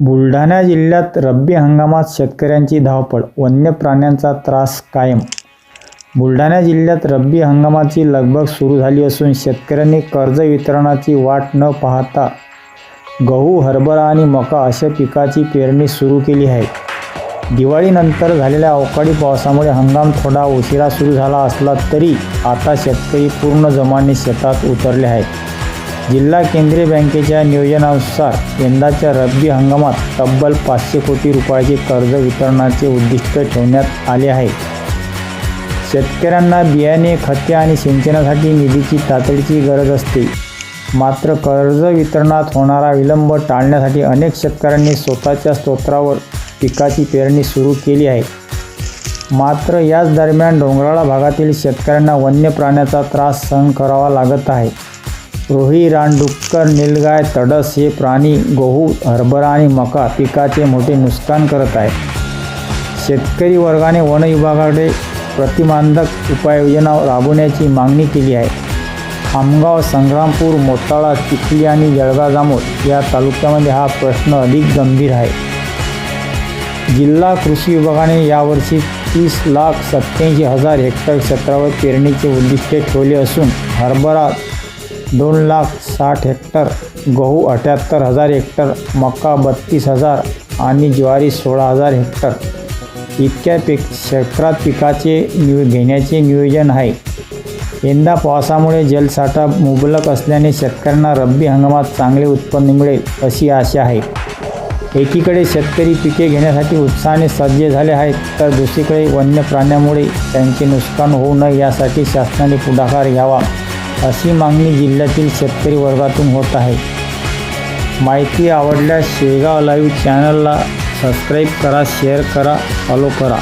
बुलढाणा जिल्ह्यात रब्बी हंगामात शेतकऱ्यांची धावपळ, वन्य प्राण्यांचा त्रास कायम बुलढाणा जिल्ह्यात रब्बी हंगामाची लगबग सुरू झाली असून शेतकऱ्यांनी कर्ज वितरणाची वाट न पाहता गहू, हरभरा आणि मका अशा पिकाची पेरणी सुरू केली आहे. दिवाळीनंतर झालेल्या अवकाळी पावसामुळे हंगाम थोडा उशिरा सुरू झाला असला तरी आता शेतकरी पूर्ण जमाने शेतात उतरले आहेत. जिल्हा केंद्रीय बँकेच्या नियोजनानुसार यंदाच्या रब्बी हंगामात तब्बल पाचशे कोटी रुपयाचे कर्ज वितरणाचे उद्दिष्ट ठेवण्यात आले आहे. शेतकऱ्यांना बियाणे, खते आणि सिंचनासाठी निधीची तातडीची गरज असते. मात्र कर्ज वितरणात होणारा विलंब टाळण्यासाठी अनेक शेतकऱ्यांनी स्वतःच्या स्तोत्रावर पिकाची पेरणी सुरू केली आहे. मात्र याच दरम्यान डोंगराळ भागातील शेतकऱ्यांना वन्य प्राण्यांचा त्रास सहन करावा लागत आहे. रोही, रानडुक्कर, नीलगाय, तडस हे प्राणी गहू, हरभरा आणि मका पिकाचे मोठे नुकसान करत आहेत. शेतकरी वर्गाने वन विभागाकडे उपाययोजना राबवण्याची मागणी केली आहे. खामगाव, संग्रामपूर, मोताळा, चिखली आणि जळगाव जामोद या तालुक्यामध्ये हा प्रश्न अधिक गंभीर आहे. जिल्हा कृषी विभागाने यावर्षी तीस लाख सत्त्याऐंशी हजार हेक्टर क्षेत्रावर पेरणीचे उद्दिष्ट ठेवले असून हरभरा दोन लाख साठ हेक्टर, गहू अठ्ठ्याहत्तर हजार हेक्टर, मका बत्तीस हजार आणि ज्वारी सोळा हजार हेक्टर इतक्या पिक क्षेत्रात पिकाचे नियो घेण्याचे नियोजन आहे. यंदा पावसामुळे जलसाठा मुबलक असल्याने शेतकऱ्यांना रब्बी हंगामात चांगले उत्पन्न मिळेल अशी आशा आहे. एकीकडे शेतकरी पिके घेण्यासाठी उत्साहाने सज्ज झाले आहेत तर दुसरीकडे वन्य प्राण्यांमुळे त्यांचे नुकसान होऊ नये यासाठी शासनाने पुढाकार घ्यावा अशी मागणी जिल्ह्यातील शेतकरी वर्गातून होत आहे. माहिती आवडल्यास शेगाव लाईव्ह चॅनलला सबस्क्राईब करा, शेअर करा, फॉलो करा.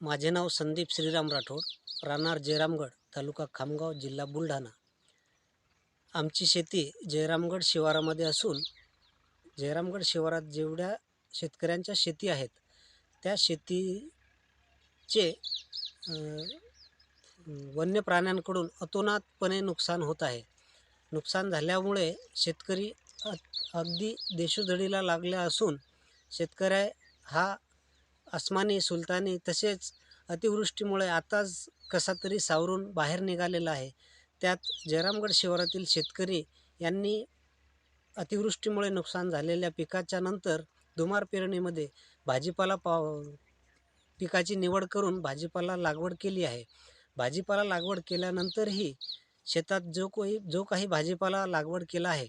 माझे नाव संदीप श्रीराम राठोड राहणार जयरामगड तालुका खामगाव जिल्हा बुलढाणा आमची शेती जयरामगड शिवारामध्ये असून जयरामगड शिवारात जेवढ्या शेतकऱ्यांच्या शेती आहेत त्या शेतीचे वन्य प्राण्यांकडून अतोनातपणे नुकसान होत आहे. नुकसान झाल्यामुळे शेतकरी अ अगदी देशोधडीला लागल्या असून शेतकऱ्या हा अस्मानी सुलतानी तसेच अतिवृष्टीमुळे आताच कसा तरी सावरून बाहेर निघालेला आहे. त्यात जयरामगड शिवारातील शेतकरी यांनी अतिवृष्टीमुळे नुकसान झालेल्या पिकाच्या नंतर दुमार पेरणीमध्ये भाजीपाला पाव पिकाची निवड करून भाजीपाला लागवड केली आहे. भाजीपाला लागवड केल्यानंतरही शेतात जो कोई जो काही भाजीपाला लागवड केला आहे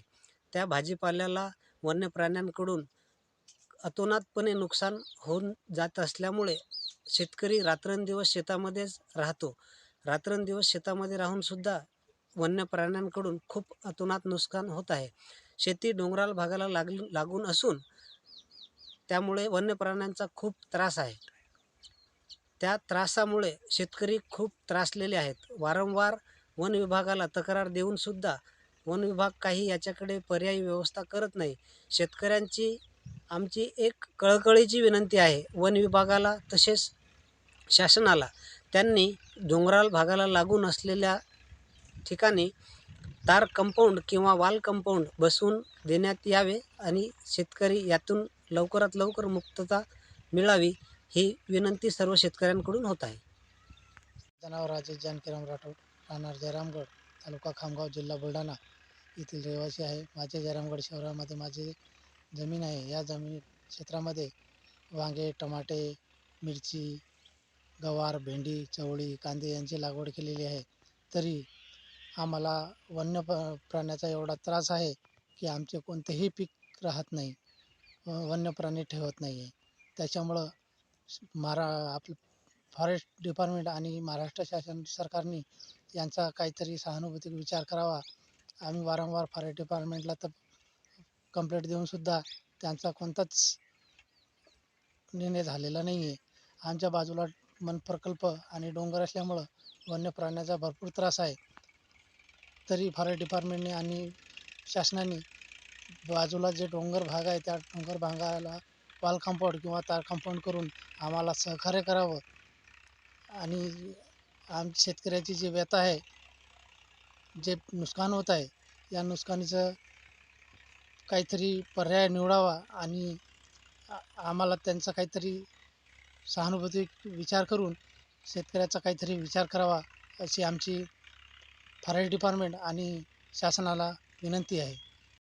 त्या भाजीपाल्याला वन्य प्राण्यांकडून अतोनातपणे नुकसान होऊन जात असल्यामुळे शेतकरी रात्रंदिवस शेतामध्येच राहतो. रात्रंदिवस शेतामध्ये राहूनसुद्धा वन्य प्राण्यांकडून खूप अतोनात नुकसान होत आहे. शेती डोंगराळ भागाला लाग लागून असून त्यामुळे वन्य प्राण्यांचा खूप त्रास आहे. त्या त्रासामुळे शेतकरी खूप त्रासलेले आहेत. वारंवार वन विभागाला तक्रार देऊनसुद्धा वन विभाग काही याच्याकडे पर्यायी व्यवस्था करत नाही. शेतकऱ्यांची आमची एक कळकळीची विनंती आहे. वन विभागाला तसेच शासनाला. त्यांनी डोंगराळ भागाला लागून असलेल्या ठिकाणी तार कंपाऊंड किंवा वाल कंपाऊंड बसवून देण्यात यावे आणि शेतकरी यातून लवकरात लवकर मुक्तता मिळावी. ही विनंती सर्व शेतकऱ्यांकडून होत आहे. जनावराचे जानकीराम राठोड राहणार जयरामगड तालुका खामगाव जिल्हा बुलढाणा येथील रहिवासी आहे. माझे जयरामगड शहरामध्ये माझी जमीन आहे. या जमीन क्षेत्रामध्ये वांगे टमाटे मिरची गवार भेंडी चवळी कांदे यांची लागवड केलेली आहे. तरी आम्हाला वन्य प प्राण्याचा एवढा त्रास आहे की आमचे कोणतेही पीक राहत नाही वन्य प्राणी ठेवत नाही आहे त्याच्यामुळं मारा आपलं फॉरेस्ट डिपार्टमेंट आणि महाराष्ट्र शासन सरकारने यांचा काहीतरी सहानुभूती विचार करावा. आम्ही वारंवार फॉरेस्ट डिपार्टमेंटला तर कंप्लेंट देऊनसुद्धा त्यांचा कोणताच निर्णय झालेला नाही आहे आमच्या बाजूला मन प्रकल्प आणि डोंगर असल्यामुळं वन्य प्राण्याचा भरपूर त्रास आहे. तरी फॉरेस्ट डिपार्टमेंटने आणि शासनाने बाजूला जे डोंगर भाग आहे त्या डोंगर भागाला वाल कंपाऊंड किंवा तार कंपाऊंड करून आम्हाला सहकार्य करावं. आणि आम शेतकऱ्याची जी व्यथा आहे जे नुकसान होत आहे या नुकसानीचं काहीतरी पर्याय निवडावा आणि आम्हाला त्यांचा काहीतरी सहानुभूती विचार करून शेतकऱ्याचा काहीतरी विचार करावा अशी आमची फॉरेस्ट डिपार्टमेंट आणि शासनाला विनंती आहे.